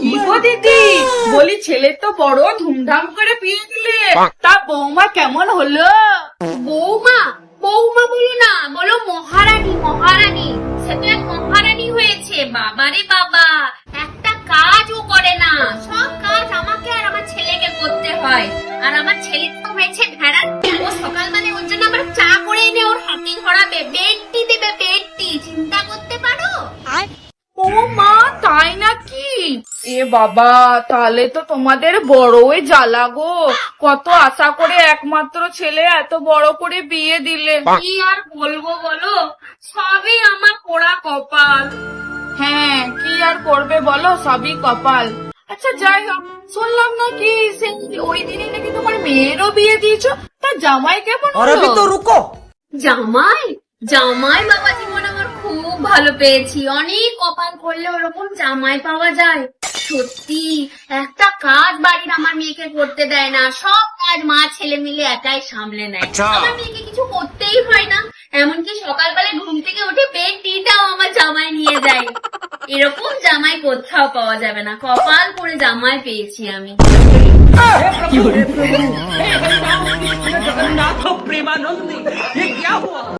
কি গো দিদি, বলি ছেলে তো বড়, ধুমধাম করে বিয়ে দিলে তা বৌমা কেমন হলো? বৌমা বৌমা বলো না, বলো মহারানী মহারানী। সে তো এক মহারানী হয়েছে, বাবারে বাবা। একটা কাজও করে না। সব কাজ আমাকে আর আমার ছেলেকে করতে হয়। আর আমার ছেলে তো হয়েছে ভেড়া বাবা তাহলে তো তোমাদের বড়ই জ্বালা গো। কত আশা করে একমাত্র ছেলে এত বড় করে বিয়ে দিলে। কি আর বলব বলো? সবই আমার পোড়া কপাল। হ্যাঁ কি আর করবে বলো? সবই কপাল। আচ্ছা যাই হোক শুনলাম নাকি সেই ওই দিনই নাকি তোমার মেয়েরও বিয়ে দিয়েছ? তা জামাই কেমন তো রুকো। জামাই? জামাই বাবা জীবন আমার খুব ভালো পেয়েছি। অনেক কপাল করলে ওরকম জামাই পাওয়া যায়। সত্যি একটা কাজ বাড়ির আমার মেয়েকে করতে দেয় না। সব কাজ মা ছেলে মিলে একাই সামলে নেয়। আচ্ছা। আমার মেয়েকে কিছু করতেই হয় না। এমনকি সকালবেলা ঘুম থেকে উঠে পেন টিটাও আমার জামাই নিয়ে যায়। এরকম জামাই কোথাও পাওয়া যাবে না। কপাল করে জামাই পেয়েছি আমি। জগন্নাথ